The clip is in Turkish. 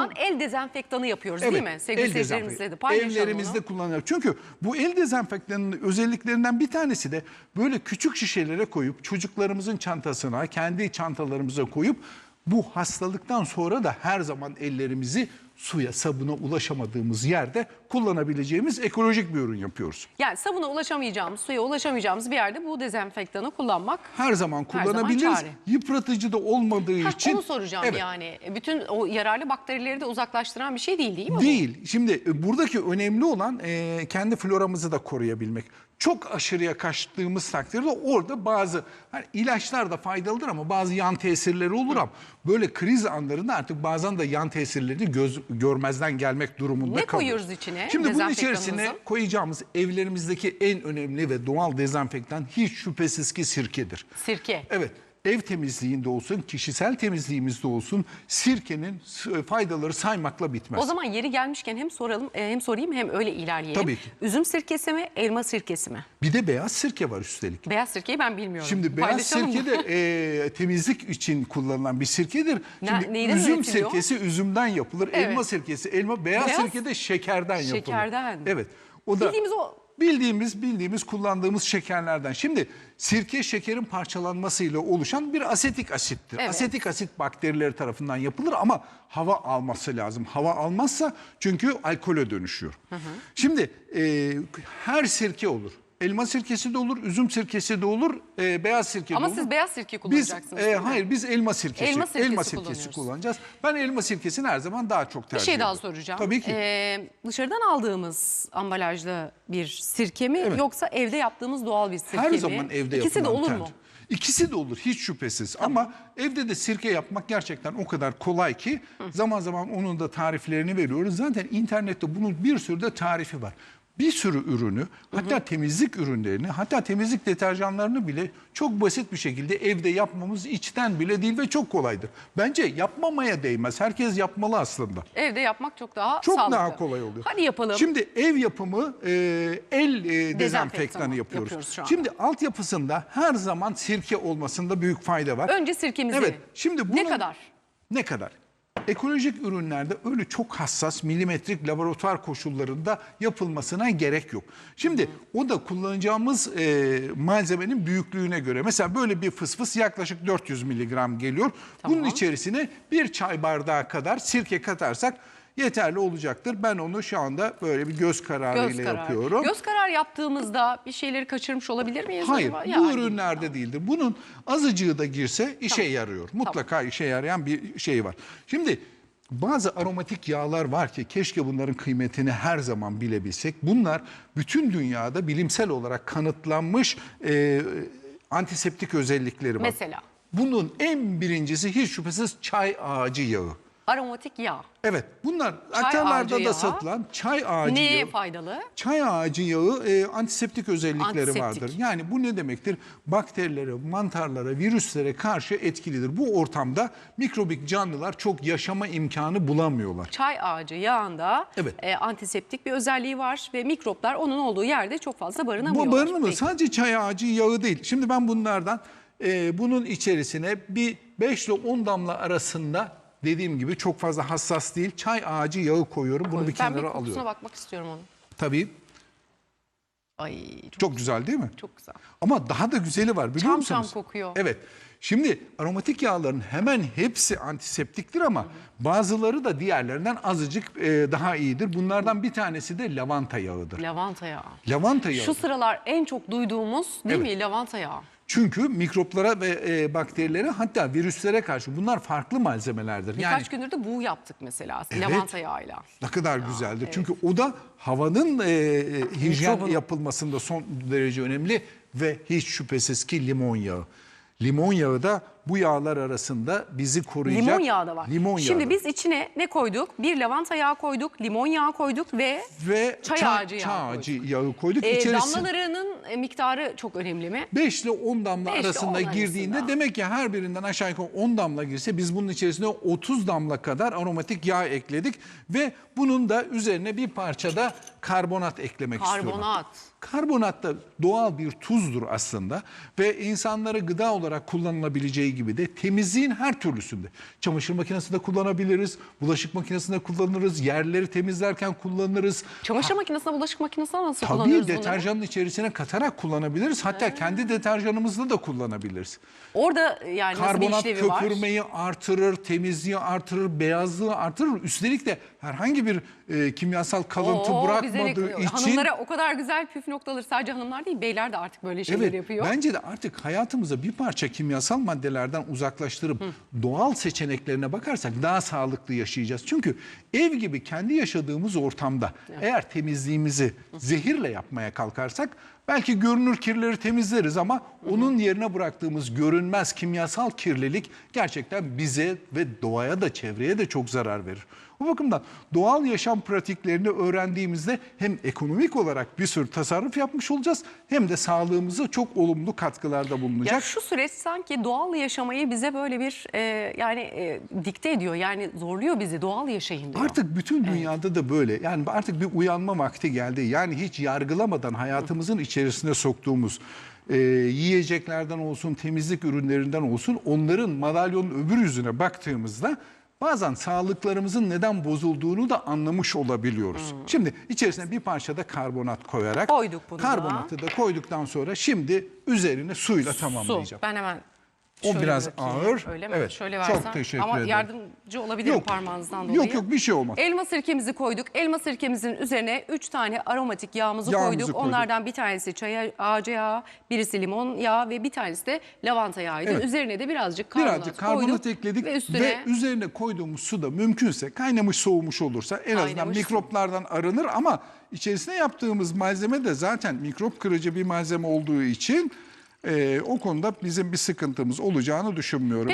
an el dezenfektanı yapıyoruz değil mi? Sevgili seyircilerimizle de paylaşalım Evlerimizde onu. kullanılıyor. Çünkü bu el dezenfektanının özelliklerinden bir tanesi de böyle küçük şişelere koyup çocuklarımızın çantasına, kendi çantalarımıza koyup bu hastalıktan sonra da her zaman ellerimizi suya, sabuna ulaşamadığımız yerde kullanabileceğimiz ekolojik bir ürün yapıyoruz. Yani sabuna ulaşamayacağımız, suya ulaşamayacağımız bir yerde bu dezenfektanı kullanmak. Her zaman Her zaman kullanabiliriz. çare. Yıpratıcı da olmadığı Ha, için onu soracağım Evet. yani. E, Bütün o yararlı bakterileri de uzaklaştıran bir şey değil değil mi bu? Değil. Şimdi e, buradaki önemli olan e, kendi floramızı da koruyabilmek. Çok aşırıya kaçtığımız takdirde orada bazı hani ilaçlar da faydalıdır ama bazı yan tesirleri olur ama böyle kriz anlarında artık bazen de yan tesirlerini göz, görmezden gelmek durumunda Ne kalıyoruz. koyuyoruz içine, Şimdi bunun içerisine koyacağımız evlerimizdeki en önemli ve doğal dezenfektan hiç şüphesiz ki sirkedir. Sirke. Evet. Ev temizliğinde olsun, kişisel temizliğimizde olsun sirkenin faydaları saymakla bitmez. O zaman yeri gelmişken hem soralım e, hem sorayım hem öyle ilerleyelim. Tabii ki. Üzüm sirkesi mi, elma sirkesi mi? Bir de beyaz sirke var üstelik. Beyaz sirkeyi ben bilmiyorum. Şimdi beyaz Paylaşalım mı? sirke de e, temizlik için kullanılan bir sirkedir. Ne- Şimdi neyden üzüm üretiliyor? sirkesi üzümden yapılır. Evet. Elma sirkesi, elma beyaz, Beyaz- sirke de şekerden yapılır. Şekerden. Evet. O da Bildiğimiz o bildiğimiz bildiğimiz kullandığımız şekerlerden. Şimdi sirke şekerin parçalanmasıyla oluşan bir asetik asittir. Evet. Asetik asit bakterileri tarafından yapılır ama hava alması lazım. Hava almazsa çünkü alkole dönüşüyor. Şimdi e, her sirke olur. Elma sirkesi de olur, üzüm sirkesi de olur, e, beyaz sirke Ama de olur. siz beyaz sirke Biz kullanacaksınız. e, değil mi? hayır biz elma sirkesi. Elma sirkesi kullanıyoruz. kullanacağız. Ben elma sirkesini her zaman daha çok Bir tercih şey daha ediyorum. soracağım. Tabii ki. Ee, dışarıdan aldığımız ambalajlı bir sirke mi yoksa evde yaptığımız doğal bir sirke mi? Her zaman evde İkisi de yapılan olur tercih. mu? İkisi de olur hiç şüphesiz ama evde de sirke yapmak gerçekten o kadar kolay ki zaman zaman onun da tariflerini veriyoruz. Zaten internette bunun bir sürü de tarifi var. Bir sürü ürünü hatta temizlik ürünlerini hatta temizlik deterjanlarını bile çok basit bir şekilde evde yapmamız içten bile değil ve çok kolaydır. Bence yapmamaya değmez. Herkes yapmalı aslında. Evde yapmak çok daha Çok sağlıklı. daha kolay oluyor. Hadi yapalım. Şimdi ev yapımı e, el e, dezenfektanı yapıyoruz. yapıyoruz şu anda. Şimdi altyapısında her zaman sirke olmasında büyük fayda var. Önce sirkemizi. Evet. Şimdi Ne bunun- kadar? Ne kadar? Ekolojik ürünlerde öyle çok hassas milimetrik laboratuvar koşullarında yapılmasına gerek yok. Şimdi o da kullanacağımız e, malzemenin büyüklüğüne göre. Mesela böyle bir fısfıs yaklaşık 400 miligram geliyor. Bunun Tamam. içerisine bir çay bardağı kadar sirke katarsak yeterli olacaktır. Ben onu şu anda böyle bir göz kararıyla Göz kararı. yapıyorum. Göz kararı yaptığımızda bir şeyleri kaçırmış olabilir miyiz? Hayır acaba? bu Yani. ürünlerde değildir. Bunun azıcığı da girse işe yarıyor. Mutlaka işe yarayan bir şey var. Şimdi bazı aromatik yağlar var ki keşke bunların kıymetini her zaman bilebilsek. Bunlar bütün dünyada bilimsel olarak kanıtlanmış e, antiseptik özellikleri var. Mesela? Bunun en birincisi hiç şüphesiz çay ağacı yağı. Aromatik yağ. Evet bunlar aktarlarda da yağı. satılan çay ağacı Neye yağı. faydalı? Çay ağacı yağı e, antiseptik özellikleri Antiseptik. vardır. Yani bu ne demektir? Bakterilere, mantarlara, virüslere karşı etkilidir. Bu ortamda mikrobik canlılar çok yaşama imkanı bulamıyorlar. Çay ağacı yağında Evet. e, antiseptik bir özelliği var ve mikroplar onun olduğu yerde çok fazla barınamıyorlar. Bu barınımı Peki. sadece çay ağacı yağı değil. Şimdi ben bunlardan e, bunun içerisine bir 5 ile 10 damla arasında dediğim gibi çok fazla hassas değil. Çay ağacı yağı koyuyorum. Bunu bir ben kenara alıyorum. bakmak istiyorum onun. Tabii Ay çok, çok güzel değil mi? çok güzel. Ama daha da güzeli var biliyor Çam çam musunuz? kokuyor. Evet. Şimdi aromatik yağların hemen hepsi antiseptiktir ama bazıları da diğerlerinden azıcık e, daha iyidir. Bunlardan bir tanesi de lavanta yağıdır. Lavanta yağı. Lavanta yağı. Şu sıralar en çok duyduğumuz değil Evet. mi lavanta yağı? Çünkü mikroplara ve e, bakterilere hatta virüslere karşı bunlar farklı malzemelerdir. Yani Birkaç gündür de buğu yaptık mesela lavanta yağıyla. ne kadar güzeldir. Çünkü o da havanın e, e, hijyen Mikrobun. yapılmasında son derece önemli ve hiç şüphesiz ki limon yağı. Limon yağı da bu yağlar arasında bizi koruyacak. Limon yağı da var. Limon Şimdi yağı da. biz içine ne koyduk? Bir lavanta yağı koyduk, limon yağı koyduk ve ve çay ağacı yağı çay ağacı yağı koyduk. e, İçerisi damlalarının e, miktarı çok önemli mi? 5 ile 10 damla 5 ile arasında 10 girdiğinde arasında. demek ki her birinden aşağı yukarı 10 damla girse biz bunun içerisine 30 damla kadar aromatik yağ ekledik ve bunun da üzerine bir parça da karbonat eklemek istiyorum. Karbonat. Karbonat da doğal bir tuzdur aslında ve insanlara gıda olarak kullanılabileceği gibi de temizliğin her türlüsünde. Çamaşır makinesinde kullanabiliriz, bulaşık makinesinde kullanırız, yerleri temizlerken kullanırız. Çamaşır makinesine, bulaşık makinesine nasıl Tabii kullanıyoruz bunları? deterjanın içerisine katarak kullanabiliriz. Hatta kendi deterjanımızla da kullanabiliriz. Orada yani nasıl bir Karbonat işlevi var? köpürmeyi artırır, temizliği artırır, beyazlığı artırır. Üstelik de herhangi bir e, kimyasal kalıntı Oo, bırakmadığı de- için Hanımlara o kadar güzel püf noktaları sadece hanımlar değil beyler de artık böyle şeyler Evet, yapıyor. bence de artık hayatımıza bir parça kimyasal maddelerden uzaklaştırıp doğal seçeneklerine bakarsak daha sağlıklı yaşayacağız. Çünkü ev gibi kendi yaşadığımız ortamda eğer temizliğimizi zehirle yapmaya kalkarsak belki görünür kirleri temizleriz ama onun yerine bıraktığımız görünmez kimyasal kirlilik gerçekten bize ve doğaya da çevreye de çok zarar verir. Bu bakımdan doğal yaşam pratiklerini öğrendiğimizde hem ekonomik olarak bir sürü tasarruf yapmış olacağız hem de sağlığımıza çok olumlu katkılarda bulunacak. Ya şu süreç sanki doğal yaşamayı bize böyle bir e, yani e, dikte ediyor. Yani zorluyor bizi doğal yaşayın diyor. Artık bütün dünyada da böyle. Yani artık bir uyanma vakti geldi. Yani hiç yargılamadan hayatımızın içerisine soktuğumuz e, yiyeceklerden olsun, temizlik ürünlerinden olsun onların madalyonun öbür yüzüne baktığımızda bazen sağlıklarımızın neden bozulduğunu da anlamış olabiliyoruz. Şimdi içerisine bir parça da karbonat koyarak Koyduk bunu da. karbonatı da koyduktan sonra şimdi üzerine suyla Su. tamamlayacağım. Ben hemen O şöyle biraz bırakayım. ağır. Öyle mi? Evet, Şöyle çok versem. teşekkür Ama ederim. yardımcı olabilirim Yok, parmağınızdan dolayı. yok yok bir şey olmaz. Elma sirkemizi koyduk. Elma sirkemizin üzerine 3 tane aromatik yağımızı Yağımızı koyduk. koyduk. Onlardan bir tanesi çay ağacı yağı, birisi limon yağı ve bir tanesi de lavanta yağıydı. Evet. Üzerine de birazcık karbonat, Birazcık karbonat koyduk ekledik ve ve, üstüne üzerine koyduğumuz su da mümkünse kaynamış soğumuş olursa en azından Kaynamış su. mikroplardan arınır ama içerisine yaptığımız malzeme de zaten mikrop kırıcı bir malzeme olduğu için e, o konuda bizim bir sıkıntımız olacağını düşünmüyorum.